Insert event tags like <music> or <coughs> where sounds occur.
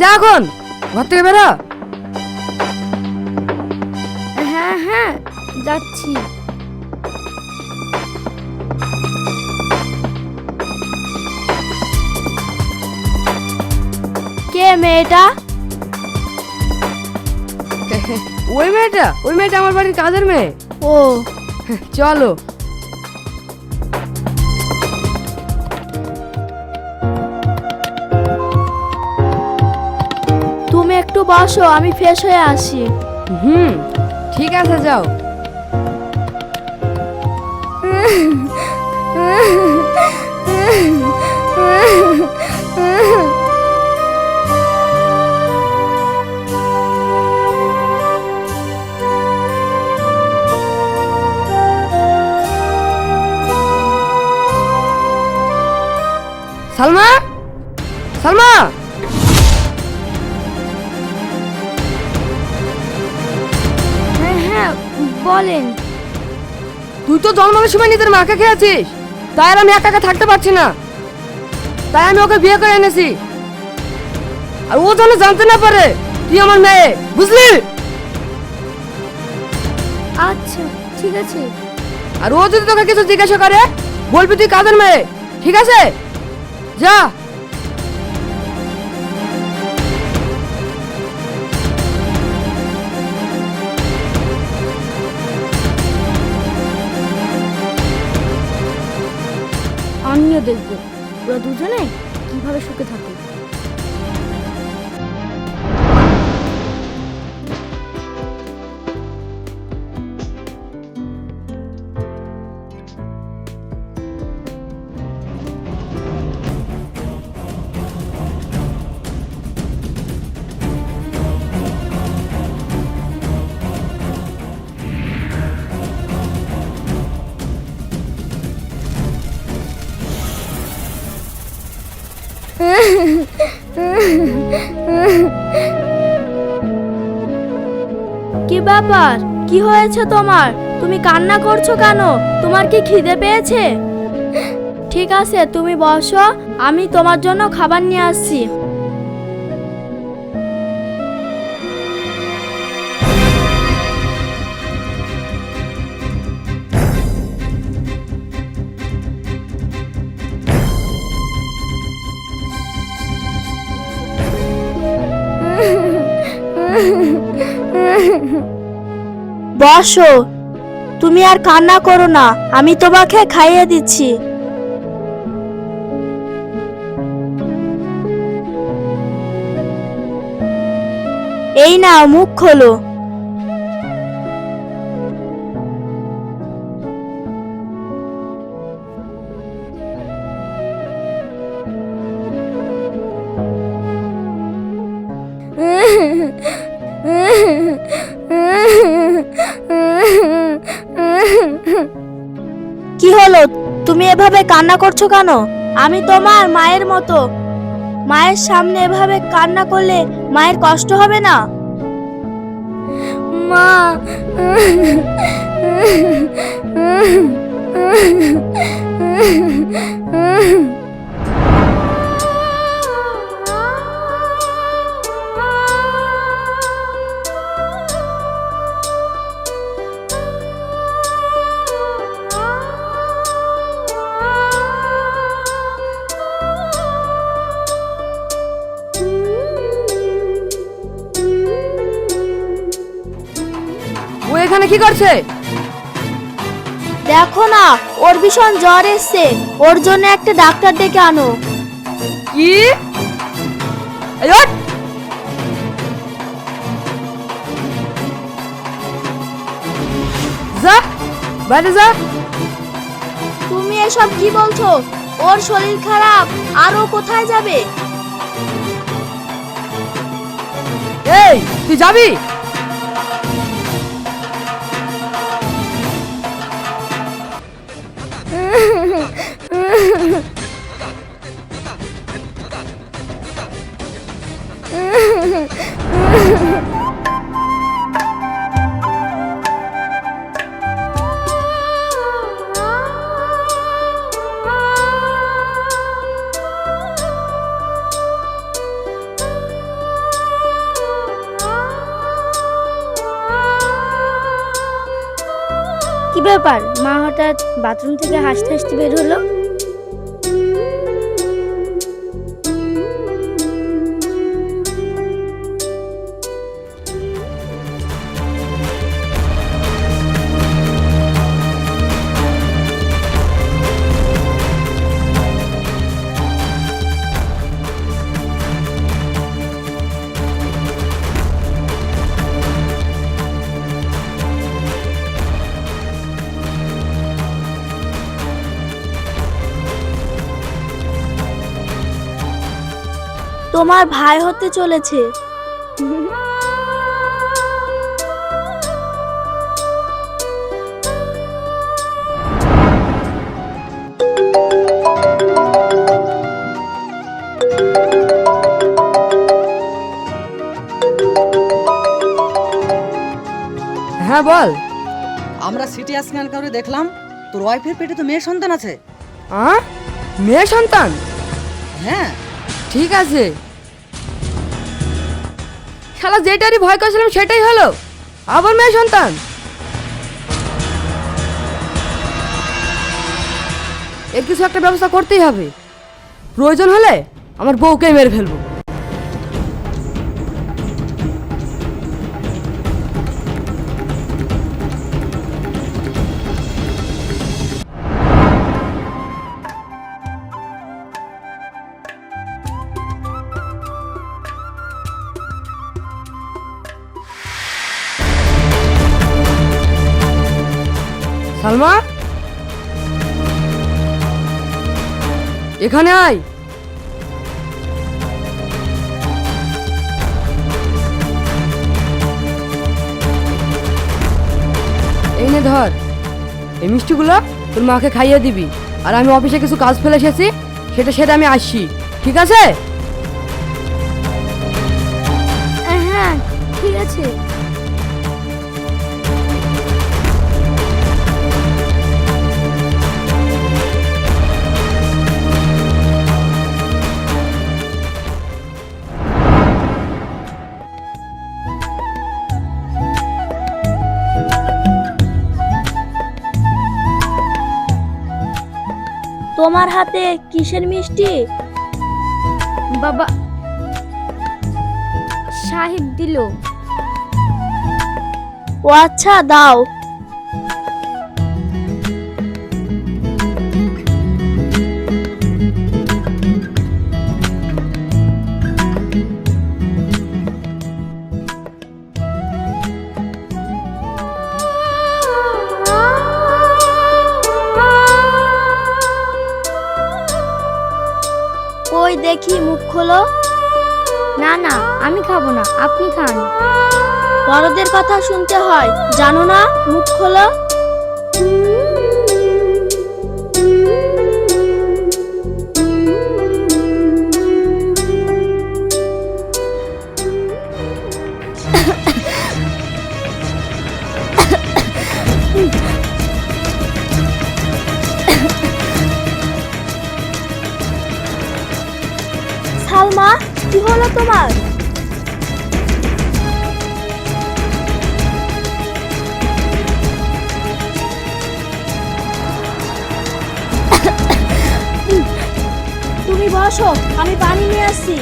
যা এখন ঘর থেকে বেরো। হ্যাঁ হ্যাঁ যাচ্ছি। কে মেয়েটা? ওই মেয়েটা ওই মেয়েটা আমার বাড়ির কাজের মেয়ে। ও। চলো। বসো আমি ফ্রেশ হয়ে আসি। হুম ঠিক আছে যাও। সালমা? সালমা? বলেন। তুই তো জন্মানোর সময় নিজের মাকে খেয়েছিস। তাই আর আমি একা একা থাকতে পারছি না। তাই আমি ওকে বিয়ে করে এনেছি। আর ও যেন জানতে না পারে তুই আমার মেয়ে বুঝলি? আচ্ছা ঠিক আছে। আর ও যদি তোকে কিছু জিজ্ঞাসা করে বলবি তুই কাদের মেয়ে ঠিক আছে? যা। আমিও দেখব। ওরা দুজনে কীভাবে সুখে থাকে। কি ব্যাপার? কি হয়েছে তোমার? তুমি কান্না করছ কেন? তোমার কি খিদে পেয়েছে? ঠিক আছে, তুমি বসো, আমি তোমার জন্য খাবার নিয়ে আসছি। বসো তুমি আর কান্না করো না আমি তোমাকে খাইয়ে দিচ্ছি। এই না মুখ খোলো। কি হলো? তুমি এভাবে কান্না করছ কেন? আমি তোমার মায়ের মতো। মায়ের সামনে এভাবে কান্না করলে মায়ের কষ্ট হবে না? মা কি করছে? দেখো না ওর ভীষণ জ্বর এসছে। ওর জন্য একটা ডাক্তার ডেকে আনো। কি? এই ওঠ! যা বাইরে যা। তুমি এসব কি বলছো? ওর শরীর খারাপ আর ও কোথায় যাবে? এই তুই যাবি? ব্যাপার? মা হঠাৎ বাথরুম থেকে হাসতে হাসতে বের হলো? তোমার ভাই হতে চলেছে। হ্যাঁ বল। আমরা সিটি স্ক্যান করে দেখলাম তোর ওয়াইফের পেটে তো মেয়ে সন্তান আছে। আ? মেয়ে সন্তান? হ্যাঁ। ঠিক আছে। শালা যেটারই ভয় করেছিলাম সেটাই হলো। আবার মেয়ে সন্তান। এর কিছু একটা ব্যবস্থা করতেই হবে। প্রয়োজন হলে আমার বউকে মেরে ফেলব। সালমা? এখানে আয়। এই নে ধর। এই মিষ্টিগুলো তোর মাকে খাইয়ে দিবি। আর আমি অফিসে কিছু কাজ ফেলে এসেছি, সেটা সেটা আমি আসছি। ঠিক আছে? হ্যাঁ ঠিক আছে। তোমার হাতে কিসের মিষ্টি? বাবা সাহেব দিল। ও আচ্ছা দাও। দেখি মুখ খোলো। না না, আমি খাব না, আপনি খান। বড়দের কথা শুনতে হয়, জানো না? মুখ খোলো। সালমা কি হলো তোমার? <coughs> তুমি বসো আমি পানি নিয়ে আসছি।